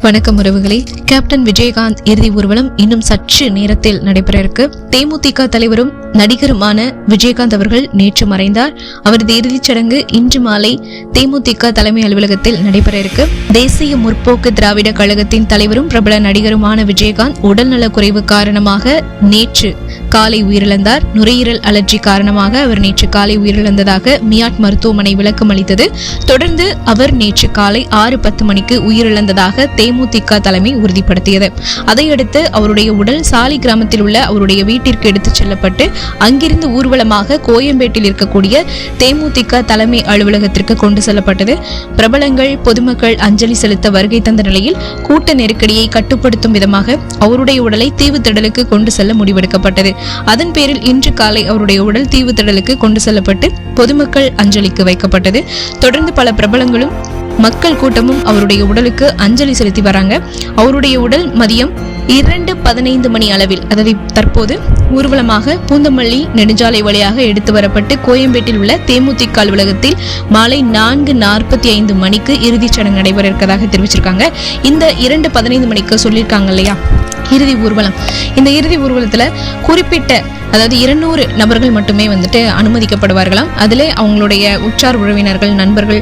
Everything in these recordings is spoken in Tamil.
வணக்கம் உறவுகளே. கேப்டன் விஜயகாந்த் இறுதி ஊர்வலம் இன்னும் சற்று நேரத்தில் நடைபெற இருக்கு தேமுதிக தலைவரும் நடிகருமான விஜயகாந்த் அவர்கள் நேற்று மறைந்தார். அவரது இறுதிச் சடங்கு இன்று மாலை தேமுதிக தலைமை அலுவலகத்தில் நடைபெற இருக்கு தேசிய முற்போக்கு திராவிட கழகத்தின் தலைவரும் பிரபல நடிகருமான விஜயகாந்த் உடல்நலக் குறைவு காரணமாக நேற்று காலை உயிரிழந்தார். நுரையீரல் அலர்ஜி காரணமாக அவர் நேற்று காலை உயிரிழந்ததாக மியாட் மருத்துவமனை விளக்கம் அளித்தது. தொடர்ந்து அவர் நேற்று காலை ஆறு பத்து மணிக்கு உயிரிழந்ததாக தேமுதிக தலைமை உறுதிப்படுத்தியது. அதையடுத்து அவருடைய உடல் சாலி கிராமத்தில் உள்ள அவருடைய வீட்டிற்கு எடுத்துச் செல்லப்பட்டு அங்கிருந்து ஊர்வலமாக கோயம்பேட்டில் இருக்கக்கூடிய தேமுதிக தலைமை அலுவலகத்திற்கு கொண்டு செல்லப்பட்டது. பிரபலங்கள் பொதுமக்கள் அஞ்சலி செலுத்த வருகை தந்த நிலையில் கூட்ட நெருக்கடியை கட்டுப்படுத்தும் விதமாக அவருடைய உடலை தீவுத்திடலுக்கு கொண்டு செல்ல முடிவெடுக்கப்பட்டது. அதன் பேரில் இன்று காலை அவருடைய உடல் தீவுத்திடலுக்கு கொண்டு செல்லப்பட்டு பொதுமக்கள் அஞ்சலிக்கு வைக்கப்பட்டது. தொடர்ந்து பல பிரபலங்களும் மக்கள் கூட்டமும் அவருடைய உடலுக்கு அஞ்சலி செலுத்தி வராங்க. அவருடைய உடல் மதியம் இரண்டு பதினைந்து மணி அளவில் அதாவது தற்போது ஊர்வலமாக பூந்தமல்லி நெடுஞ்சாலை வழியாக எடுத்து வரப்பட்டு கோயம்பேட்டில் உள்ள தேமுதிக அலுவலகத்தில் மாலை நான்கு நாற்பத்தி ஐந்து மணிக்கு இறுதிச் சடங்கு நடைபெற இருக்கதாக தெரிவிச்சிருக்காங்க. இந்த இரண்டு பதினைந்து மணிக்கு சொல்லியிருக்காங்க இல்லையா? இறுதி ஊர்வலம். இந்த இறுதி ஊர்வலத்தில் குறிப்பிட்ட அதாவது இருநூறு நபர்கள் மட்டுமே வந்துட்டு அனுமதிக்கப்படுவார்களாம் அதில் அவங்களுடைய உற்றார் உறவினர்கள் நண்பர்கள்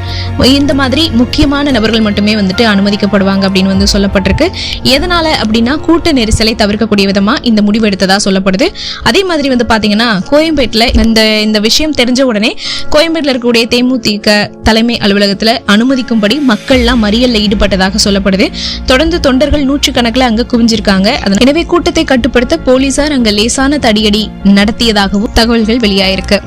இந்த மாதிரி முக்கியமான நபர்கள் மட்டுமே வந்துட்டு அனுமதிக்கப்படுவாங்க அப்படின்னு வந்து சொல்லப்பட்டிருக்கு. எதனால அப்படின்னா கூட்ட நெரிசலை தவிர்க்கக்கூடிய விதமாக இந்த முடிவு எடுத்ததாக சொல்லப்படுது. அதே மாதிரி வந்து பார்த்தீங்கன்னா கோயம்பேட்டில் இந்த இந்த விஷயம் தெரிஞ்ச உடனே கோயம்பேட்டில் இருக்கக்கூடிய தேமுதிக தலைமை அலுவலகத்தில் அனுமதிக்கும்படி மக்கள்லாம் மறியலில் ஈடுபட்டதாக சொல்லப்படுது. தொடர்ந்து தொண்டர்கள் நூற்றுக்கணக்கில் அங்கே குவிஞ்சிருக்காங்க. எனவே கூட்டத்தை கட்டுப்படுத்த போலீசார் அங்கே லேசான தடியடி நடத்தியதாகவும் தகவல்கள் வெளியாயிருக்கு.